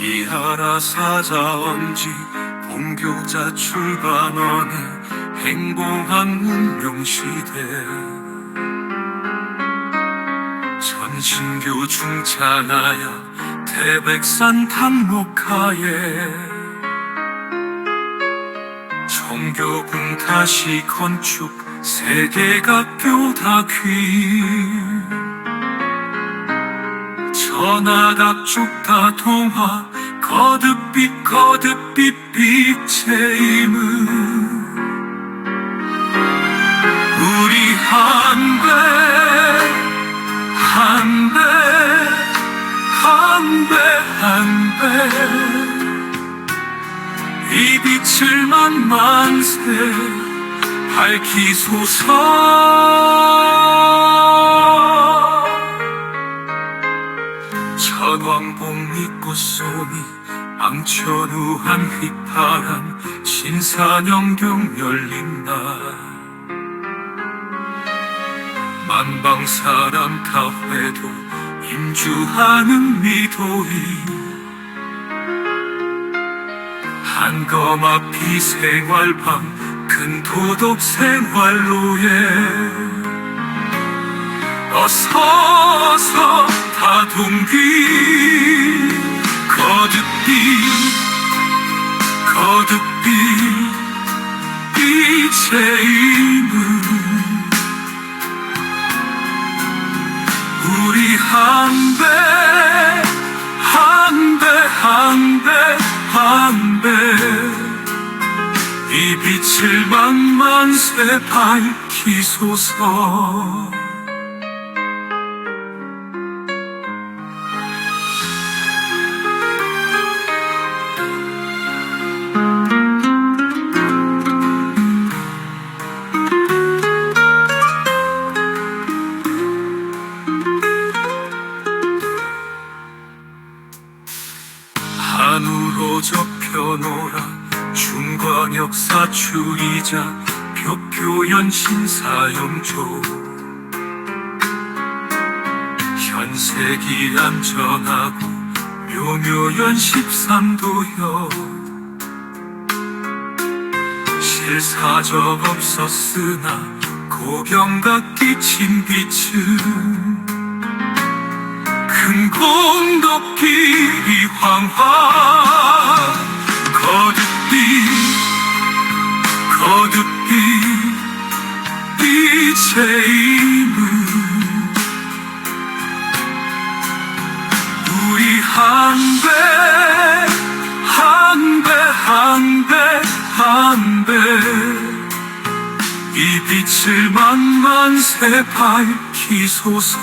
이하라 사자언지 공교자 출발하는 행복한 운명시대. 전신교 중찬하야 태백산 강목하에. 정교궁 다시 건축 세계가 뼈다귀 전하답죽 다 동화 거듭빛 거듭빛 빛의 임무 우리 한배 한배 한배 한배. 이 빛을 만만세 밝히소서 왕봉잎꽃 송이 앙천우한 휘파람 신사녕경 열린 날 만방사람 다회도 임주하는 미도이 한검 앞이 생활방 큰 도덕 생활로에 어서서 다 동기 거듭빛 거듭빛 빛의 임무 우리 한배 한배 한배 한배. 이 빛을 만만세 밝히소서 한우로 접혀노라. 중광역 사추이자 벽표연 신사영조. 현색이 안전하고 묘묘연 십삼도여. 실사적 없었으나 고병각 끼친 빛은 큰 공덕길이 황화 거듭빛 거듭빛 빛의 임무 우리 한배 한배 한배 한배. 이 빛을 만만세 밝히소서